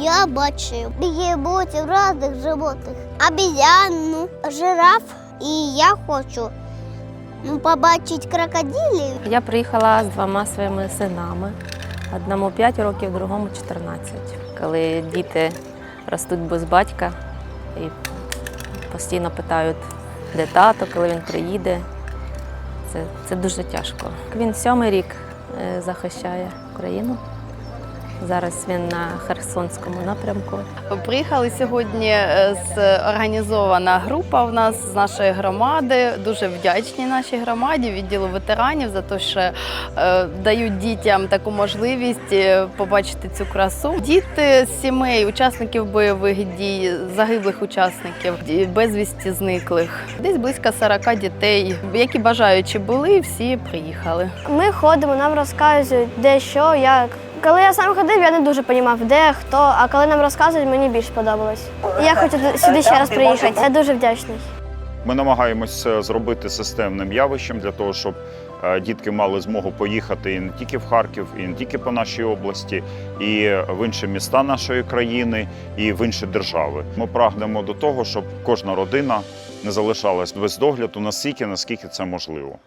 я бачив бігемотів, різних животних, обізяну, жираф. І я хочу побачити крокодилів. Я приїхала з двома своїми синами. Одному 5 років, другому 14. Коли діти ростуть без батька і постійно питають, де тато, коли він приїде. Це, це дуже тяжко. Він сьомий рік е, захищає Україну. Зараз він на Херсонському напрямку. Приїхали сьогодні е, з організована група в нас з нашої громади. Дуже вдячні нашій громаді, відділу ветеранів за те, що е, дають дітям таку можливість е, побачити цю красу. Діти з сімей, учасників бойових дій, загиблих учасників, безвісті зниклих. Десь близько 40 дітей, які бажаючі були, всі приїхали. Ми ходимо, нам розказують, де що, як. Коли я сам ходив, я не дуже розумів, де, хто, а коли нам розказують, мені більше подобалось. Я хочу сюди ще раз приїхати. Я дуже вдячний. Ми намагаємось зробити системним явищем для того, щоб е, дітки мали змогу поїхати і не тільки в Харків, і не тільки по нашій області, і в інші міста нашої країни, і в інші держави. Ми прагнемо до того, щоб кожна родина не залишалась без догляду настільки, наскільки це можливо.